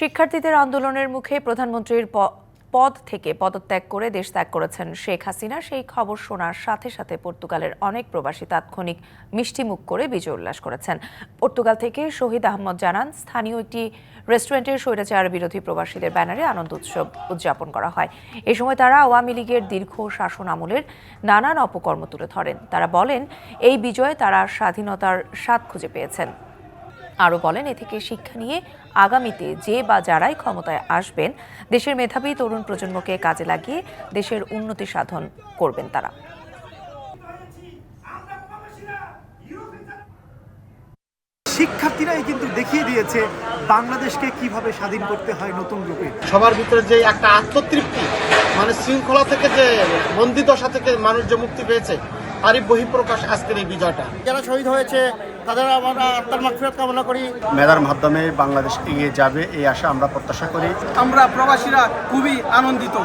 শিক্ষার্থীদের আন্দোলনের মুখে প্রধানমন্ত্রীর পদ থেকে পদত্যাগ করে দেশ ত্যাগ করেছেন শেখ হাসিনা। সেই খবর শোনার সাথে সাথে পর্তুগালের অনেক প্রবাসী তাৎক্ষণিক মিষ্টিমুখ করে বিজয় উল্লাস করেছেন। পর্তুগাল থেকে শহীদ আহমদ জানান, স্থানীয় একটি রেস্টুরেন্টের স্বৈরাচার বিরোধী প্রবাসীদের ব্যানারে আনন্দ উৎসব উদযাপন করা হয়। এ সময় তারা আওয়ামী লীগের দীর্ঘ শাসন আমলের নানান অপকর্ম তুলে ধরেন। তারা বলেন, এই বিজয়ে তারা স্বাধীনতার স্বাদ খুঁজে পেয়েছেন। আরও বলেন এ থেকে শিক্ষা নিয়ে আগামীতে যে বা যারাই ক্ষমতায় আসবেন দেশের মেধাবী তরুণ প্রজন্মকে কাজে লাগিয়ে দেশের উন্নতি সাধন করবেন তারা। শিক্ষার্থীরাই কিন্তু দেখিয়ে দিয়েছে বাংলাদেশকে কীভাবে স্বাধীন করতে হয় নতুন রূপে। সবার ভিতরে যে একটা আত্মতৃপ্তি মানে শৃঙ্খলা থেকে যে বন্দি দশা থেকে মানুষ যে মুক্তি পেয়েছে তারই বহিঃপ্রকাশ আজকের এই বিজয়টা। যারা শহীদ হয়েছে তাদের আমরা আত্মার মাগফিরাত কামনা করি। মেধার মাধ্যমে বাংলাদেশ এগিয়ে যাবে এই আশা আমরা প্রত্যাশা করি। আমরা প্রবাসীরা খুবই আনন্দিত।